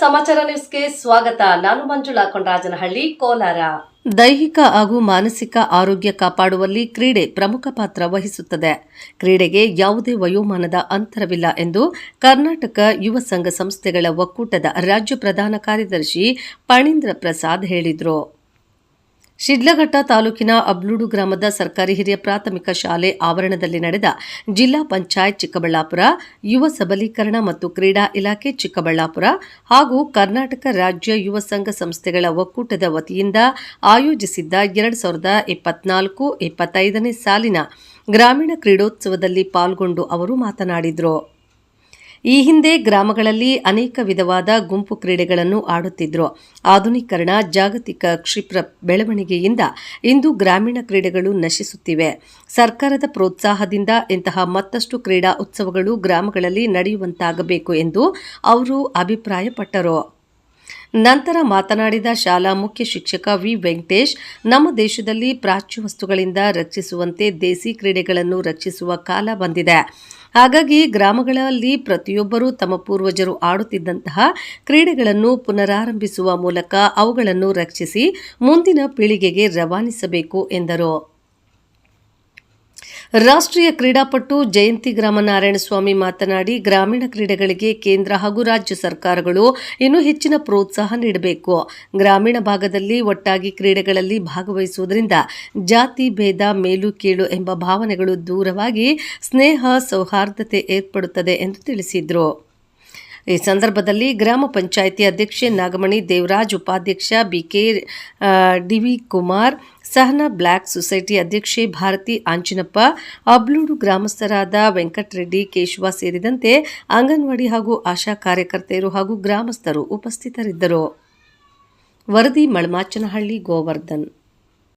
ಸಮಾಚಾರ ನ್ಯೂಸ್ಗೆ ಸ್ವಾಗತ. ನಾನು ಮಂಜುಳಾ ಕೊಂಡರಾಜನಹಳ್ಳಿ ಕೋಲಾರ. ದೈಹಿಕ ಹಾಗೂ ಮಾನಸಿಕ ಆರೋಗ್ಯ ಕಾಪಾಡುವಲ್ಲಿ ಕ್ರೀಡೆ ಪ್ರಮುಖ ಪಾತ್ರ ವಹಿಸುತ್ತದೆ. ಕ್ರೀಡೆಗೆ ಯಾವುದೇ ವಯೋಮಾನದ ಅಂತರವಿಲ್ಲ ಎಂದು ಕರ್ನಾಟಕ ಯುವ ಸಂಘ ಸಂಸ್ಥೆಗಳ ಒಕ್ಕೂಟದ ರಾಜ್ಯ ಪ್ರಧಾನ ಕಾರ್ಯದರ್ಶಿ ಪಣೀಂದ್ರ ಪ್ರಸಾದ್ ಹೇಳಿದರು. ಶಿಡ್ಲಘಟ್ಟ ತಾಲೂಕಿನ ಅಬ್ಲೂಡು ಗ್ರಾಮದ ಸರ್ಕಾರಿ ಹಿರಿಯ ಪ್ರಾಥಮಿಕ ಶಾಲೆ ಆವರಣದಲ್ಲಿ ನಡೆದ ಜಿಲ್ಲಾ ಪಂಚಾಯತ್ ಚಿಕ್ಕಬಳ್ಳಾಪುರ, ಯುವ ಸಬಲೀಕರಣ ಮತ್ತು ಕ್ರೀಡಾ ಇಲಾಖೆ ಚಿಕ್ಕಬಳ್ಳಾಪುರ ಹಾಗೂ ಕರ್ನಾಟಕ ರಾಜ್ಯ ಯುವ ಸಂಘ ಸಂಸ್ಥೆಗಳ ಒಕ್ಕೂಟದ ವತಿಯಿಂದ ಆಯೋಜಿಸಿದ್ದ ಎರಡು ಸಾವಿರದ ಇಪ್ಪತ್ನಾಲ್ಕು ಇಪ್ಪತ್ತೈದನೇ ಸಾಲಿನ ಗ್ರಾಮೀಣ ಕ್ರೀಡೋತ್ಸವದಲ್ಲಿ ಪಾಲ್ಗೊಂಡು ಅವರು ಮಾತನಾಡಿದರು. ಈ ಹಿಂದೆ ಗ್ರಾಮಗಳಲ್ಲಿ ಅನೇಕ ವಿಧವಾದ ಗುಂಪು ಕ್ರೀಡೆಗಳನ್ನು ಆಡುತ್ತಿದ್ರು. ಆಧುನೀಕರಣ, ಜಾಗತಿಕ ಕ್ಷಿಪ್ರ ಬೆಳವಣಿಗೆಯಿಂದ ಇಂದು ಗ್ರಾಮೀಣ ಕ್ರೀಡೆಗಳು ನಶಿಸುತ್ತಿವೆ. ಸರ್ಕಾರದ ಪ್ರೋತ್ಸಾಹದಿಂದ ಇಂತಹ ಮತ್ತಷ್ಟು ಕ್ರೀಡಾ ಉತ್ಸವಗಳು ಗ್ರಾಮಗಳಲ್ಲಿ ನಡೆಯುವಂತಾಗಬೇಕು ಎಂದು ಅವರು ಅಭಿಪ್ರಾಯಪಟ್ಟರು. ನಂತರ ಮಾತನಾಡಿದ ಶಾಲಾ ಮುಖ್ಯ ಶಿಕ್ಷಕ ವಿ. ವೆಂಕಟೇಶ್, ನಮ್ಮ ದೇಶದಲ್ಲಿ ಪ್ರಾಚ್ಯ ವಸ್ತುಗಳಿಂದ ರಕ್ಷಿಸುವಂತೆ ದೇಸಿ ಕ್ರೀಡೆಗಳನ್ನು ರಕ್ಷಿಸುವ ಕಾಲ ಬಂದಿದೆ. ಹಾಗಾಗಿ ಗ್ರಾಮಗಳಲ್ಲಿ ಪ್ರತಿಯೊಬ್ಬರೂ ತಮ್ಮ ಪೂರ್ವಜರು ಆಡುತ್ತಿದ್ದಂತಹ ಕ್ರೀಡೆಗಳನ್ನು ಪುನರಾರಂಭಿಸುವ ಮೂಲಕ ಅವುಗಳನ್ನು ರಕ್ಷಿಸಿ ಮುಂದಿನ ಪೀಳಿಗೆಗೆ ರವಾನಿಸಬೇಕು ಎಂದರು. ರಾಷ್ಟ್ರೀಯ ಕ್ರೀಡಾಪಟು ಜಯಂತಿ ಗ್ರಾಮ ನಾರಾಯಣಸ್ವಾಮಿ ಮಾತನಾಡಿ, ಗ್ರಾಮೀಣ ಕ್ರೀಡೆಗಳಿಗೆ ಕೇಂದ್ರ ಹಾಗೂ ರಾಜ್ಯ ಸರ್ಕಾರಗಳು ಇನ್ನೂ ಹೆಚ್ಚಿನ ಪ್ರೋತ್ಸಾಹ ನೀಡಬೇಕು. ಗ್ರಾಮೀಣ ಭಾಗದಲ್ಲಿ ಒಟ್ಟಾಗಿ ಕ್ರೀಡೆಗಳಲ್ಲಿ ಭಾಗವಹಿಸುವುದರಿಂದ ಜಾತಿ ಭೇದ ಮೇಲು ಕೀಳು ಎಂಬ ಭಾವನೆಗಳು ದೂರವಾಗಿ ಸ್ನೇಹ ಸೌಹಾರ್ದತೆ ಏರ್ಪಡುತ್ತದೆ ಎಂದು ತಿಳಿಸಿದರು. ಈ ಸಂದರ್ಭದಲ್ಲಿ ಗ್ರಾಮ ಪಂಚಾಯಿತಿ ಅಧ್ಯಕ್ಷೆ ನಾಗಮಣಿ, ದೇವರಾಜ್ ಉಪಾಧ್ಯಕ್ಷ BK DV Kumar, Sahana black society ಅಧ್ಯಕ್ಷೆ ಭಾರತಿ ಆಂಜಿನಪ್ಪ ಅಬ್ಲೂಡು ಗ್ರಾಮಸ್ಥರಾದ ವೆಂಕಟರೆಡ್ಡಿ, ಕೇಶವ ಸೇರಿದಂತೆ ಅಂಗನವಾಡಿ ಹಾಗೂ ಆಶಾ ಕಾರ್ಯಕರ್ತೆಯರು ಹಾಗೂ ಗ್ರಾಮಸ್ಥರು ಉಪಸ್ಥಿತರಿದ್ದರು. ವರದಿ ಮಳಮಾಚನಹಳ್ಳಿ, ಗೋವರ್ಧನ್.